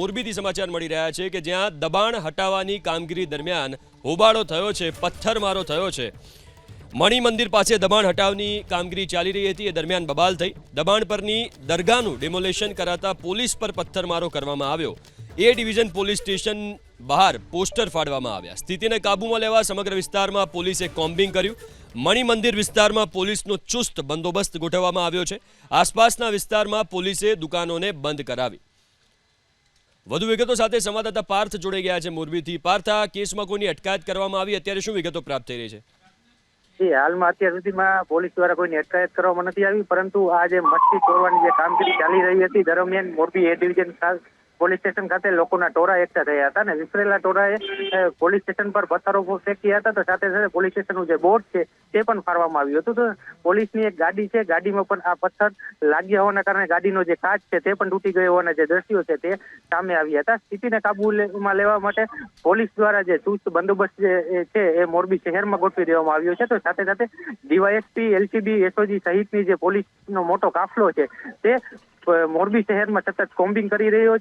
મોરબીથી સમાચાર મળી રહ્યા છે કે જ્યાં દબાણ હટાવવાની કામગીરી દરમિયાન હોબાળો થયો છે, પથ્થરમારો થયો છે. મણિમંદિર પાસે દબાણ હટાવની કામગીરી ચાલી રહી હતી. એ દરમિયાન બબાલ થઈ દબાણ પરની દરગાહનું ડિમોલેશન કરાતા પોલીસ પર પથ્થરમારો કરવામાં આવ્યો. એ ડિવિઝન પોલીસ સ્ટેશન બહાર પોસ્ટર ફાડવામાં આવ્યા. સ્થિતિને કાબૂમાં લેવા સમગ્ર વિસ્તારમાં પોલીસે કોમ્બિંગ કર્યું. મણિ મંદિર વિસ્તારમાં પોલીસનો ચુસ્ત બંદોબસ્ત ગોઠવવામાં આવ્યો છે. આસપાસના વિસ્તારમાં પોલીસે દુકાનોને બંધ કરાવી. વધુ વિગતો સાથે સંવાદદાતા પાર્થ જોડાઈ ગયા છે મોરબીથી. પાર્થ, આ કેસમાં કોઈની અટકાયત કરવામાં આવી? અત્યારે શું વિગતો પ્રાપ્ત થઈ રહી છે? જી, હાલમાં અત્યાર સુધીમાં પોલીસ દ્વારા કોઈની અટકાયત કરવામાં નથી આવી, પરંતુ આ જે મચ્છી ચોરવાની જે કામગીરી ચાલી રહી હતી, દરમિયાન મોરબી એ ડિવિઝન ખાસ પોલીસ સ્ટેશન ખાતે લોકોના ટોળા એકઠા થયા હતા અને વિખરેલા ટોળાએ પોલીસ સ્ટેશન પર પથ્થરો ફેંક્યા હતા. તો સાથે સાથે પોલીસ સ્ટેશનનું જે બોર્ડ છે, તે પણ ફાડવામાં આવ્યું હતું. તો પોલીસની એક ગાડી છે, ગાડીમાં પણ આ પથ્થર લાગ્યા હોવાના કારણે ગાડીનો જે કાચ છે, તે પણ તૂટી ગયો હોવાના જે દ્રશ્યો છે, તે સામે આવ્યા હતા. સ્થિતિને કાબૂમાં લેવા માટે પોલીસ દ્વારા જે ચુસ્ત બંદોબસ્ત જે છે, એ મોરબી શહેરમાં ગોઠવી દેવામાં આવ્યો છે. તો સાથે સાથે ડીવાયએસપી, એલસીબી, એસઓજી સહિતની જે પોલીસનો મોટો કાફલો છે, તે મોરબી શહેરમાં સતત કોમ્બિંગ કરી રહ્યો છે.